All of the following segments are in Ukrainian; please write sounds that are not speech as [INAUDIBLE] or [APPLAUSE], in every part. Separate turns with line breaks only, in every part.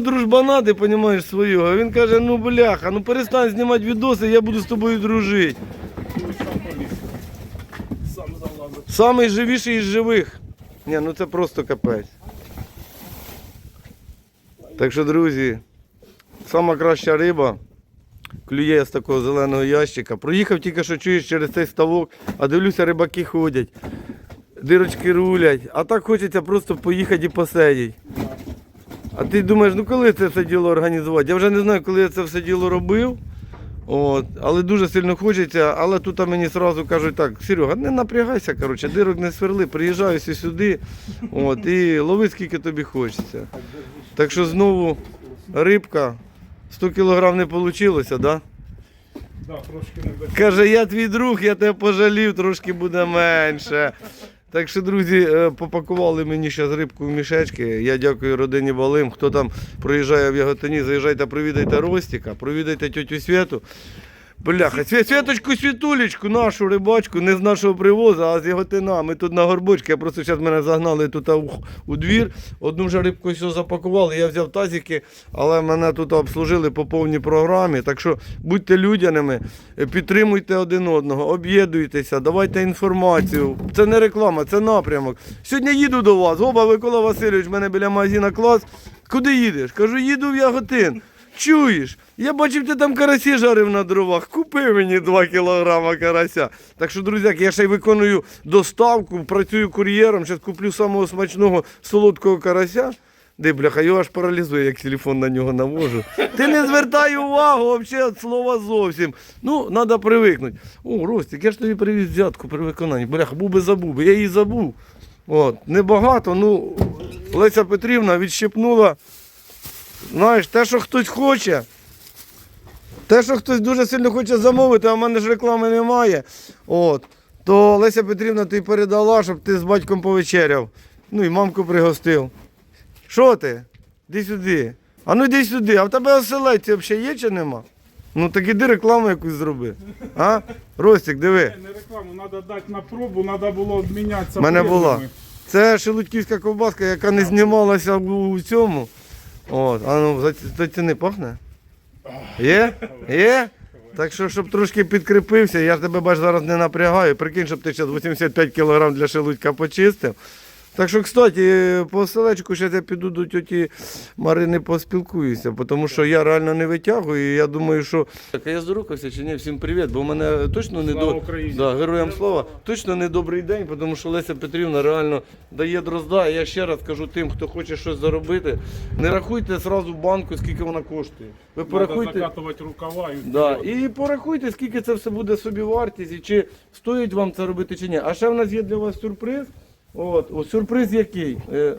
свого дружбана, ти розумієш, свого. А він каже, ну бляха, ну перестань знімати відоси, я буду з тобою дружити. Самий живіший із живих. Ні, ну це просто капець. Так що, друзі, сама краща риба клює з такого зеленого ящика. Проїхав тільки що чуєш через цей ставок, а дивлюся, рибаки ходять, дирочки рулять, а так хочеться просто поїхати і посидіти. А ти думаєш, ну коли це все діло організувати? Я вже не знаю, коли я це все діло робив. От, але дуже сильно хочеться, але тут мені одразу кажуть так, Серега, не напрягайся, коротше, дирок не сверли, приїжджай ось сюди от, і лови скільки тобі хочеться. Так що знову рибка, 100 кг не вийшло, так? Да?
Да, трошки не.
Каже, я твій друг, я тебе пожалів, трошки буде менше. Так що, друзі, е, попакували мені зараз рибку в мішечки. Я дякую родині Валим. Хто там проїжджає в Яготині, заїжджайте, провідайте Ростіка, провідайте тітю Святу. Бляха, Свя- Святочку Світулечку, нашу рибачку, не з нашого привозу, а з Яготина. Ми тут на горбочці, я просто зараз мене загнали тут у, у двір. Одну вже рибку все запакували, я взяв тазики, але мене тут обслужили по повній програмі. Так що будьте людяними, підтримуйте один одного, об'єднуйтеся, давайте інформацію. Це не реклама, це напрямок. Сьогодні їду до вас. Оба Микола Васильович, в мене біля магазина клас. Куди їдеш? Кажу, їду в Яготин. Чуєш? Я бачив, ти там карасі жарив на дровах. Купи мені 2 кілограма карася. Так що, друзяки, я ще й виконую доставку, працюю кур'єром, зараз куплю самого смачного солодкого карася. Де, бляха, його аж паралізує, як телефон на нього навожу. Ти не звертай увагу взагалі від слова зовсім. Ну, треба привикнути. О, Ростик, я ж тобі привіз взятку при виконанні. Бляха, був би забув, я її забув. От, небагато, ну, Леся Петрівна відщепнула. Знаєш, те, що хтось хоче, те, що хтось дуже сильно хоче замовити, а в мене ж реклами немає. От, то Леся Петрівна тобі передала, щоб ти з батьком повечеряв. Ну і мамку пригостив. Що ти? Іди сюди. А ну йди сюди. А в тебе оселець взагалі є чи нема? Ну так іди рекламу якусь зроби. А? Ростик, диви.
Не рекламу, треба дати на пробу, треба було обмінятися.
У мене була. Це шелудьківська ковбаска, яка не знімалася у цьому. От, а ну, за- заціни пахне? Є? Є? Так що, щоб трошки підкріпився, я ж тебе бач зараз не напрягаю. Прикинь, щоб ти зараз 85 кг для шелудька почистив. Так що, кстати, по селечку ще я піду до тьоті Марини поспілкуюся, тому що я реально не витягую. І я думаю, що. Так, а я здоровкався чи ні? Всім привіт, бо в мене точно не до
Україні.
да, героям слава. Точно не добрий день, тому що Леся Петрівна реально дає дрозда. Я ще раз кажу тим, хто хоче щось заробити. Не рахуйте зразу банку, скільки вона коштує. Ви порахуйте.
закатувати рукава і
Да, і порахуйте, скільки це все буде собі вартість, і чи стоїть вам це робити чи ні. А ще в нас є для вас сюрприз. От, о, сюрприз який? Е,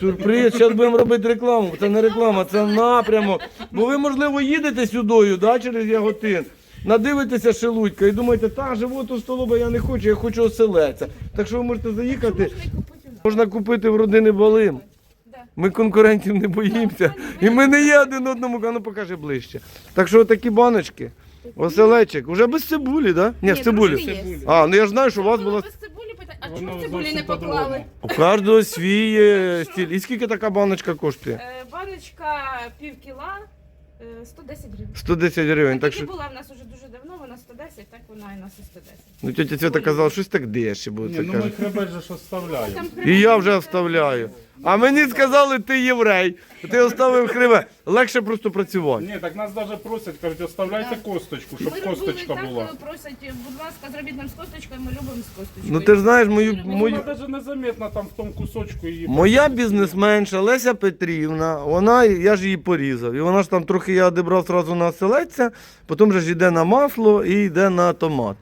сюрприз, зараз будемо робити рекламу. Це не реклама, це напрямок. Бо ви, можливо, їдете сюдою да, через Яготин, надивитеся шелудька і думаєте, та животу столоба я не хочу, я хочу оселедця. Так що ви можете заїхати. Можна купити в родини Балим. Ми конкурентів не боїмося. І ми не є один одному, а ну покажи ближче. Так що такі баночки, оселечик, уже без цибулі, да? Ні, з цибулі. А, ну я ж знаю, що у вас
Було
була.
А чому цибулі не поклали?
У кожного свій е, стиль. І скільки така баночка коштує?
Е, Баночка пів кіла, е, 110 гривень.
110 гривень. Так
Так
що,
була в нас уже дуже давно, вона 110, так вона і нас і 110.
ну тетя Свята казала, щось так дешево.
Ні,
це
ну
каже.
ми хребет же ж оставляємо.
Там
І я вже вставляю. А мені сказали, ти єврей. Ти оставив хриве. Легше просто працювати.
Ні, так нас навіть просять, кажуть, оставляйте косточку, щоб
Ми робили
косточка
так,
була.
коли просять, будь ласка, зробіть нам з косточкою, ми любимо з косточкою.
Ну ти ж знаєш мою, мою,
вона навіть незаметно там в тому кусочку її.
Моя бізнесменша Леся Петрівна, вона, я ж її порізав. І вона ж там трохи я одібрав одразу на оселедця, потім же ж йде на масло і йде на томат.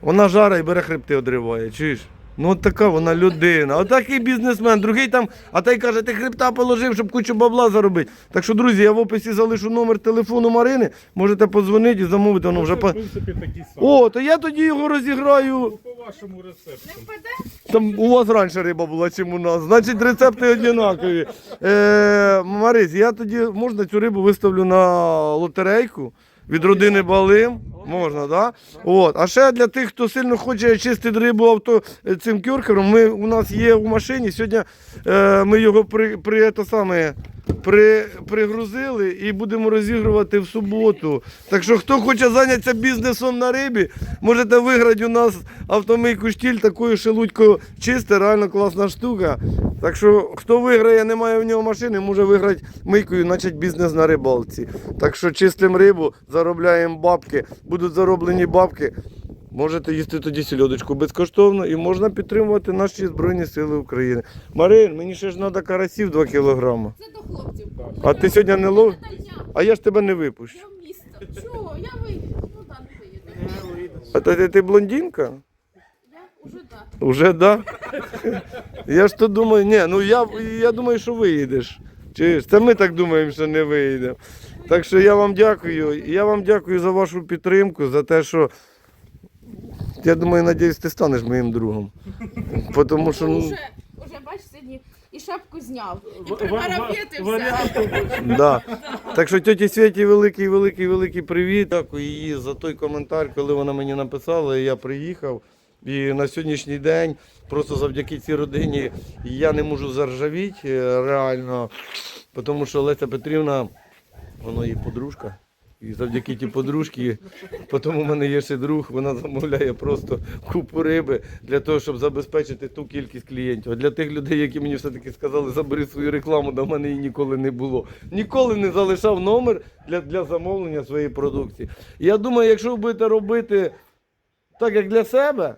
Вона жара і бере хребти одриває. Чуєш? Ну от така вона людина. Отакий бізнесмен. Другий там, а той каже, ти хребта положив, щоб кучу бабла заробити. Так що, друзі, я в описі залишу номер телефону Марини, можете подзвонити і замовити, воно вже по.
в принципі, такий самий.
О, то я тоді його розіграю.
Ну, По вашому рецепту.
Там у вас раніше риба була, чим у нас. Значить, рецепти однакові. Е, Марись, я тоді можна цю рибу виставлю на лотерейку від родини Балим. Можна, да? От. А ще для тих, хто сильно хоче чистити рибу авто е, цим кюркером, ми, у нас є в машині. Сьогодні е, ми його при, при, те саме, при, пригрузили і будемо розігрувати в суботу. Так що, хто хоче зайнятися бізнесом на рибі, можете виграти у нас автомийку штіль, такою шелудько чисте, реально класна штука. Так що, хто виграє, немає в нього машини, може виграти мийкою, начать бізнес на рибалці. Так що чистимо рибу, заробляємо бабки, будуть зароблені бабки. Можете їсти тоді сільодочку безкоштовно і можна підтримувати наші Збройні Сили України. Марин, мені ще ж треба карасів 2 кілограми.
Це до хлопців.
А ти сьогодні не лов? А я ж тебе не випущу.
я в місто. Чого? Я вийду. Ну так, не виїду.
А ти, ти блондинка?
Я уже так.
Уже да? Я ж то думаю, ні, ну я, я думаю, що виїдеш. Чи ж? Це ми так думаємо, що не виїдемо. Так що я вам дякую. Я вам дякую за вашу підтримку, за те, що я думаю, надіюсь, ти станеш моїм другом. Тому що ну,
Уже, уже бач, сьогодні і шапку зняв, і [LAUGHS]
Да. Так що тьоті Світі великий, великий, великий привіт. Дякую їй за той коментар, коли вона мені написала, і я приїхав. І на сьогоднішній день, просто завдяки цій родині, я не можу заржавіти е, реально, тому що Леся Петрівна, вона її подружка. І завдяки тій подружці, потім у мене є ще друг, вона замовляє просто купу риби для того, щоб забезпечити ту кількість клієнтів. А для тих людей, які мені все-таки сказали, забери свою рекламу, до мене її ніколи не було. Ніколи не залишав номер для, для замовлення своєї продукції. Я думаю, якщо ви будете робити так, як для себе,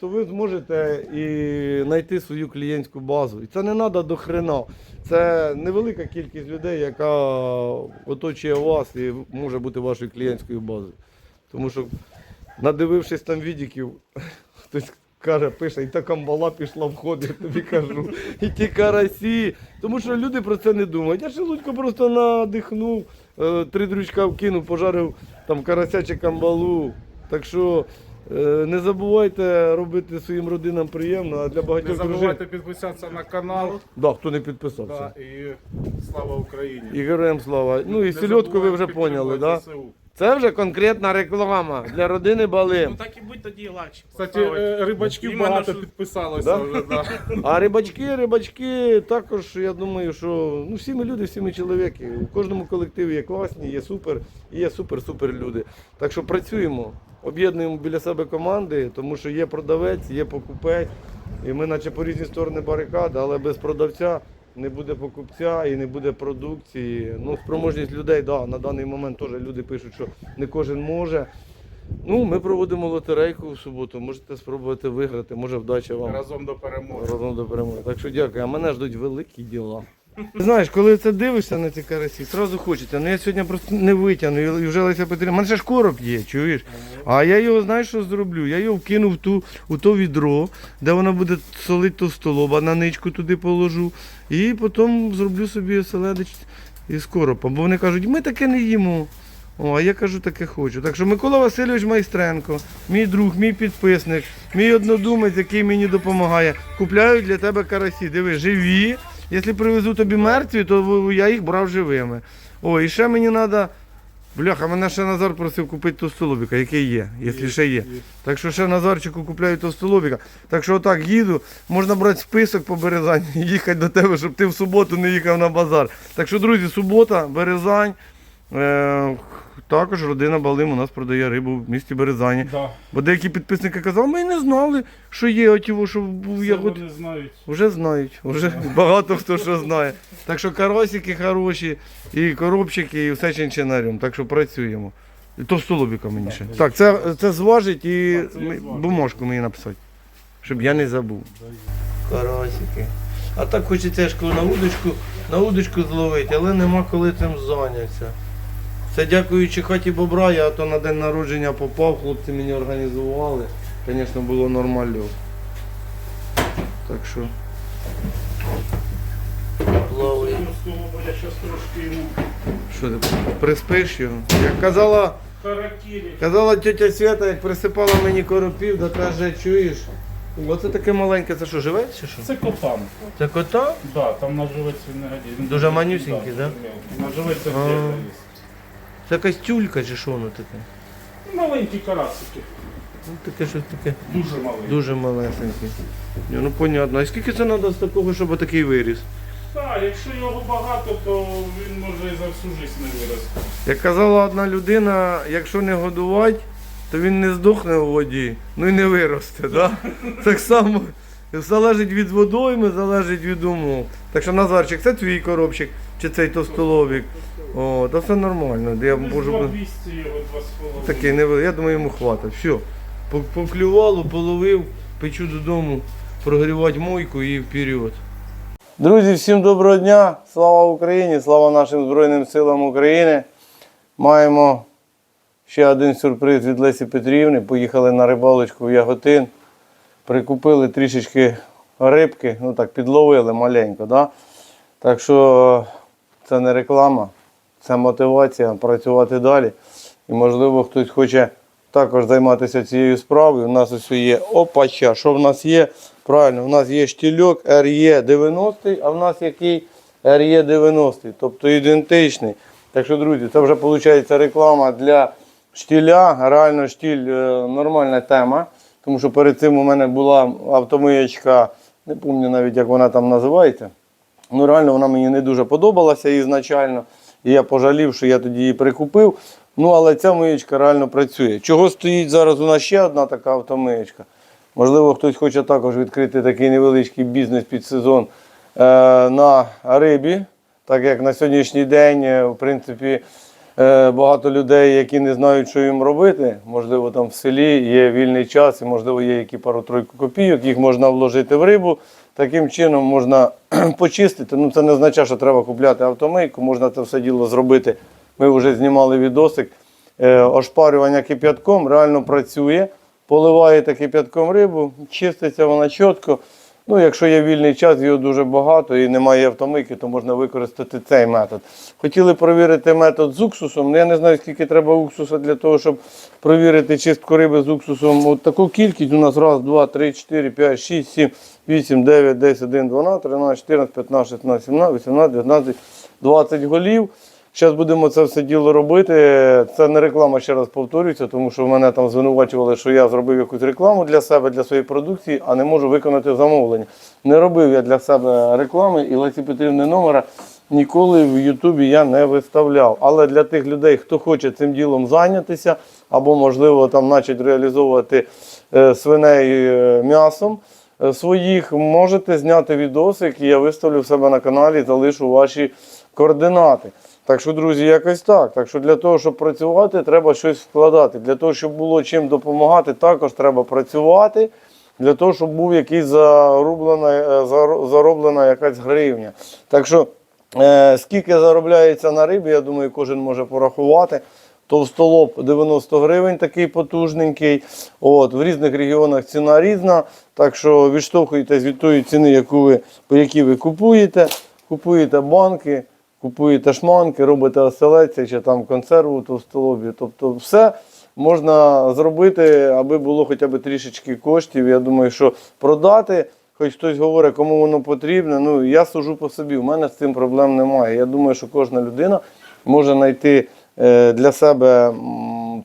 то ви зможете і знайти свою клієнтську базу. І це не треба до хрена. Це невелика кількість людей, яка оточує вас і може бути вашою клієнтською базою. Тому що, надивившись там відіків, [LAUGHS] хтось каже, пише, і та камбала пішла в ход, я тобі кажу, і ті карасі. Тому що люди про це не думають. Я шелудько просто надихнув, е, три дрючка вкинув, пожарив там карася чи камбалу. Так що не забувайте робити своїм родинам приємно, а для
Не
багатьох дружин.
забувайте підписатися на канал.
Да, хто не підписався.
Да, і слава Україні.
І героям слава. Ну і
Не
сільотку ви вже поняли, да? Це вже конкретна реклама для родини Балим.
Ну так і будь тоді легше.
Кстати, е, рибачків багато
що-
підписалося
Да?
вже. Да. [LAUGHS]
А рибачки, рибачки також, я думаю, що ну, всі ми люди, всі ми чоловіки. У кожному колективі є класні, є супер, і є супер-супер люди. Так що працюємо, об'єднуємо біля себе команди, тому що є продавець, є покупець. І ми наче по різні сторони барикади, але без продавця не буде покупця і не буде продукції. Ну, спроможність людей, да, на даний момент теж люди пишуть, що не кожен може. Ну, ми проводимо лотерейку в суботу, можете спробувати виграти, може вдача вам.
Разом до перемоги.
Разом до перемоги. Так що дякую, а мене ждуть великі діла. Знаєш, коли це дивишся на ці карасі, одразу хочеться. Ну я сьогодні просто не витягну. І вже Леся Петрівна, мене ще ж короб є, чуєш? А я його, знаєш, що зроблю? Я його вкину в ту, у то відро, де воно буде солити то столоба, на ничку туди положу. І потім зроблю собі оселедич із коропом. Бо вони кажуть, ми таке не їмо. О, а я кажу, таке хочу. Так що Микола Васильович Майстренко, мій друг, мій підписник, мій однодумець, який мені допомагає, купляють для тебе карасі. Диви, живі. Якщо привезу тобі мертві, то я їх брав живими. О, і ще мені треба. Бляха, мене ще Назар просив купити товстолобіка, який є, якщо ще є. Так що ще Назарчику купляю товстолобіка. Так що отак їду, можна брати список по Березані [LAUGHS] і їхати до тебе, щоб ти в суботу не їхав на базар. Так що, друзі, субота, Березань. Е, також родина Балим у нас продає рибу в місті Березані.
Да.
Бо деякі підписники казали, ми й не знали, що є отіво, що був
Все
ягод.
вони знають.
Вже знають, вже [LAUGHS] багато хто що знає. Так що каросики хороші, і коробчики, і все чинчинарем. Так що працюємо. І то столобіка мені ще. Так, це, це зважить і
Так, це я зважу.
бумажку мені написати, щоб я не забув. Карасики. А так хочеться ж коли на удочку, на удочку зловити, але нема коли цим зайнятися. Це дякуючи хаті бобра, я то на день народження попав, хлопці мені організували. Звісно, було нормально. Так що. Плаває. Що ти приспиш його? Як казала, казала тетя Свята, як присипала мені коропів, да каже, чуєш. Оце таке маленьке, це що, живець чи що?
Це котам.
Це кота?
Да, там наживець він не годить. Він
Дуже манюсінький, да?
Наживець
А.
віддільно є.
Це якась тюлька чи що воно таке?
Маленькі карасики.
Ну, таке щось таке
Дуже маленькі.
дуже малесеньке. Ні, ну понятно. А скільки це треба з такого, щоб такий виріс?
Так, якщо його багато, то він може і за всю життя не виросте.
Як казала одна людина, якщо не годувати, то він не здохне у воді, ну і не виросте. Да? [LAUGHS] Так само залежить від водойми, залежить від умов. Так що Назарчик, це твій коробчик, чи цей товстолобік. О, то все нормально. Я можу...
200 його, 2,5.
Такий невеликий, я думаю, йому хватить. Все. Поклювало, половив, печу додому, прогрівати мойку і вперед. Друзі, всім доброго дня! Слава Україні! Слава нашим Збройним силам України! Маємо ще один сюрприз від Лесі Петрівни. Поїхали на рибалочку в Яготин. Прикупили трішечки рибки, ну так, підловили маленько. Да? Так що це не реклама, це мотивація працювати далі. І можливо хтось хоче також займатися цією справою. У нас ось є опача. Що в нас є? Правильно, у нас є штільок RE 90, а в нас який RE 90, тобто ідентичний. Так що, друзі, це вже виходить реклама для штіля. Реально штіль е, нормальна тема. Тому що перед цим у мене була автомиячка, не пам'ятаю навіть, як вона там називається. Ну, реально вона мені не дуже подобалася ізначально. І я пожалів, що я тоді її прикупив. Ну, але ця миєчка реально працює. Чого стоїть зараз у нас ще одна така автомиєчка? Можливо, хтось хоче також відкрити такий невеличкий бізнес під сезон е, на рибі. Так як на сьогоднішній день, е, в принципі, е, багато людей, які не знають, що їм робити. Можливо, там в селі є вільний час і, можливо, є які пару-тройку копійок, їх можна вложити в рибу. Таким чином можна [CLEARS THROAT] почистити. Ну, це не означає, що треба купляти автомийку, можна це все діло зробити. Ми вже знімали відосик. Е, ошпарювання кип'ятком реально працює. Поливаєте кип'ятком рибу, чиститься вона чітко. Ну, якщо є вільний час, його дуже багато і немає автомийки, то можна використати цей метод. Хотіли перевірити метод з уксусом. Ну, я не знаю, скільки треба уксуса для того, щоб перевірити чистку риби з уксусом. От таку кількість у нас раз, два, три, чотири, п'ять, шість, сім, вісім, дев'ять, десять, один, дванадцять, тринадцять, чотирнадцять, п'ятнадцять, шістнадцять, сімнадцять, вісімнадцять, дев'ятнадцять, двадцять голів. Зараз будемо це все діло робити. Це не реклама, ще раз повторюється, тому що мене там звинувачували, що я зробив якусь рекламу для себе, для своєї продукції, а не можу виконати замовлення. Не робив я для себе реклами і Лесі Петрівни номера ніколи в Ютубі я не виставляв. Але для тих людей, хто хоче цим ділом зайнятися, або, можливо, там почать реалізовувати е, свиней е, м'ясом е, своїх, можете зняти відосик, і я виставлю в себе на каналі, залишу ваші координати. Так що, друзі, якось так. Так що для того, щоб працювати, треба щось вкладати. Для того, щоб було чим допомагати, також треба працювати. Для того, щоб був якийсь зароблена, е, зароблена якась гривня. Так що, е, скільки заробляється на рибі, я думаю, кожен може порахувати. Товстолоб 90 гривень, такий потужненький. От, в різних регіонах ціна різна. Так що відштовхуйтесь від тої ціни, яку ви, по якій ви купуєте. Купуєте банки, купуєте шманки, робите оселедця чи там консерву в товстолобі. Тобто все можна зробити, аби було хоча б трішечки коштів. Я думаю, що продати, хоч хтось говорить, кому воно потрібне. Ну я сужу по собі. У мене з цим проблем немає. Я думаю, що кожна людина може знайти е, для себе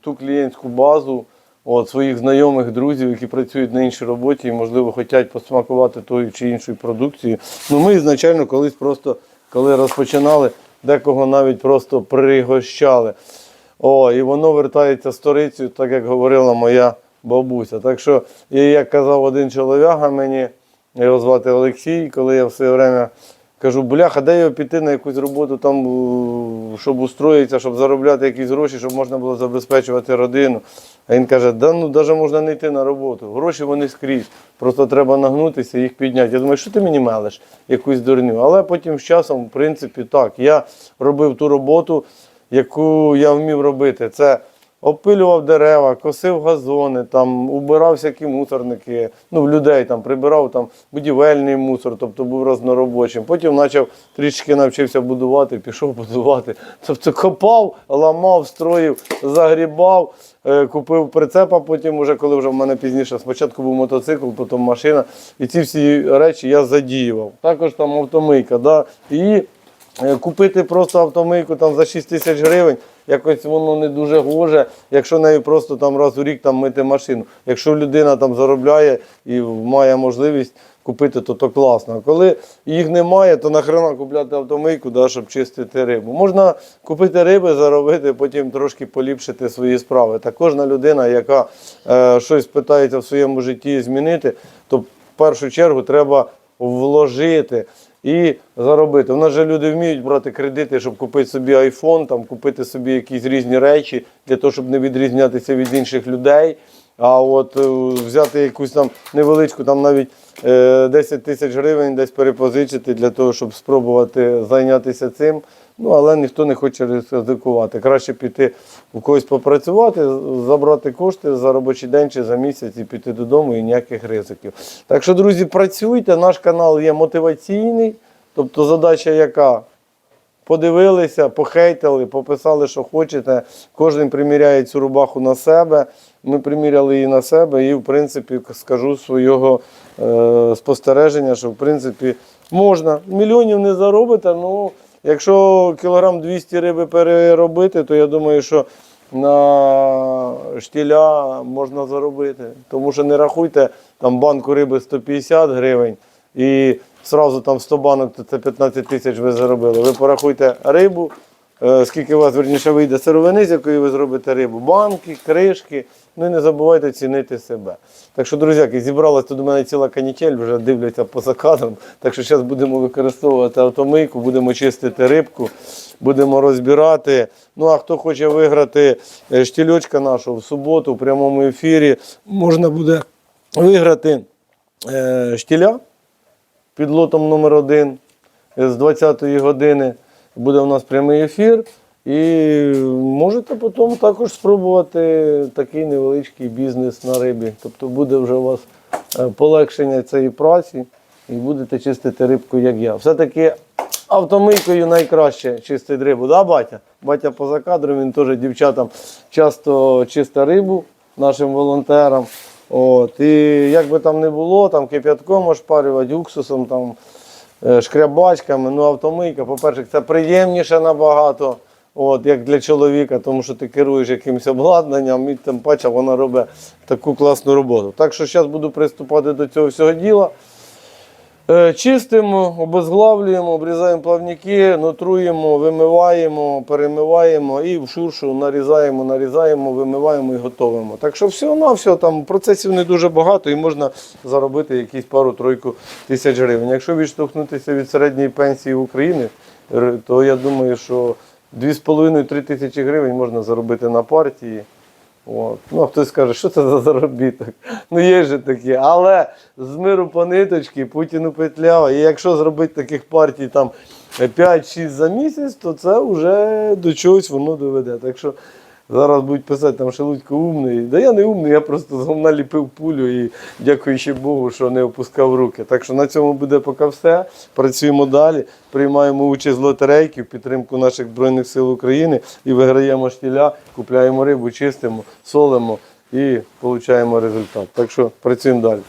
ту клієнтську базу. От, своїх знайомих, друзів, які працюють на іншій роботі і, можливо, хочуть посмакувати тою чи іншою продукцією. Ну, ми ізначально колись просто, коли розпочинали, декого навіть просто пригощали. О, і воно вертається сторицею, так як говорила моя бабуся. Так що, і як казав один чоловіка мені, його звати Олексій, коли я все время кажу, бляха, де його піти на якусь роботу, там, щоб устроїтися, щоб заробляти якісь гроші, щоб можна було забезпечувати родину. А він каже, да ну навіть можна не йти на роботу. Гроші вони скрізь. Просто треба нагнутися їх підняти. Я думаю, що ти мені мелиш якусь дурню. Але потім з часом, в принципі, так. Я робив ту роботу, яку я вмів робити. Це опилював дерева, косив газони, там, убирав всякі мусорники, ну, людей там прибирав там будівельний мусор, тобто був розноробочим. Потім почав трішки навчився будувати, пішов будувати. Тобто копав, ламав, строїв, загрібав, е, купив прицепа, потім, уже, коли вже в мене пізніше, спочатку був мотоцикл, потім машина. І ці всі речі я задіював. Також там автомийка. Да? І Купити просто автомийку там за 6 тисяч гривень, якось воно не дуже гоже, якщо нею просто там раз у рік там мити машину. Якщо людина там заробляє і має можливість купити, то то класно. А коли їх немає, то нахрена купляти автомийку, да, щоб чистити рибу. Можна купити риби, заробити, потім трошки поліпшити свої справи. Та кожна людина, яка е, щось питається в своєму житті змінити, то в першу чергу треба вложити і заробити. У нас же люди вміють брати кредити, щоб купити собі айфон, там, купити собі якісь різні речі для того, щоб не відрізнятися від інших людей. А от е, взяти якусь там невеличку, там навіть е, 10 тисяч гривень десь перепозичити для того, щоб спробувати зайнятися цим. Ну, але ніхто не хоче ризикувати. Краще піти у когось попрацювати, забрати кошти за робочий день чи за місяць і піти додому і ніяких ризиків. Так що, друзі, працюйте. Наш канал є мотиваційний, тобто задача яка? Подивилися, похейтили, пописали, що хочете. Кожен приміряє цю рубаху на себе. Ми приміряли її на себе і, в принципі, скажу свого е, спостереження, що в принципі можна. Мільйонів не заробите, ну якщо кілограм 200 риби переробити, то я думаю, що на штіля можна заробити. Тому що не рахуйте там банку риби 150 гривень і сразу там 100 банок, то це 15 тисяч ви заробили. Ви порахуйте рибу, скільки у вас верніше вийде сировини, з якої ви зробите рибу, банки, кришки. Ну і не забувайте цінити себе. Так що, друзяки, зібралась тут у мене ціла канітель, вже дивляться поза кадром. Так що зараз будемо використовувати автомийку, будемо чистити рибку, будемо розбирати. Ну а хто хоче виграти е, штільочка нашого в суботу в прямому ефірі, можна буде виграти е, штіля під лотом номер 1 з 20-ї години. Буде у нас прямий ефір. І можете потім також спробувати такий невеличкий бізнес на рибі. Тобто буде вже у вас е, полегшення цієї праці і будете чистити рибку, як я. Все-таки автомийкою найкраще чистить рибу, да, батя? Батя поза кадром, він теж дівчатам часто чисте рибу нашим волонтерам. От, і як би там не було, там кип'ятком ошпарювати, уксусом, там, шкрябачками, ну автомийка, по-перше, це приємніше набагато, от, як для чоловіка, тому що ти керуєш якимось обладнанням і тим паче вона робить таку класну роботу. Так що зараз буду приступати до цього всього діла. Е, Чистимо, обезглавлюємо, обрізаємо плавники, нутруємо, вимиваємо, перемиваємо і в шуршу нарізаємо, нарізаємо, вимиваємо і готуємо. Так що всього на все, там процесів не дуже багато і можна заробити якісь пару-тройку тисяч гривень. Якщо відштовхнутися від середньої пенсії України, то я думаю, що 2,5-3 тисячі гривень можна заробити на партії. От. Ну, хтось скаже, що це за заробіток? [LAUGHS] Ну є ж такі. Але з миру по ниточки Путіну петлява. І якщо зробити таких партій там 5-6 за місяць, то це вже до чогось воно доведе. Так що зараз будуть писати там Шелудько умний. Да я не умний, я просто з говна ліпив пулю і дякуючи Богу, що не опускав руки. Так що на цьому буде поки все. Працюємо далі, приймаємо участь в лотерейки в підтримку наших Збройних сил України і виграємо штіля, купляємо рибу, чистимо, солимо і отримуємо результат. Так що працюємо далі.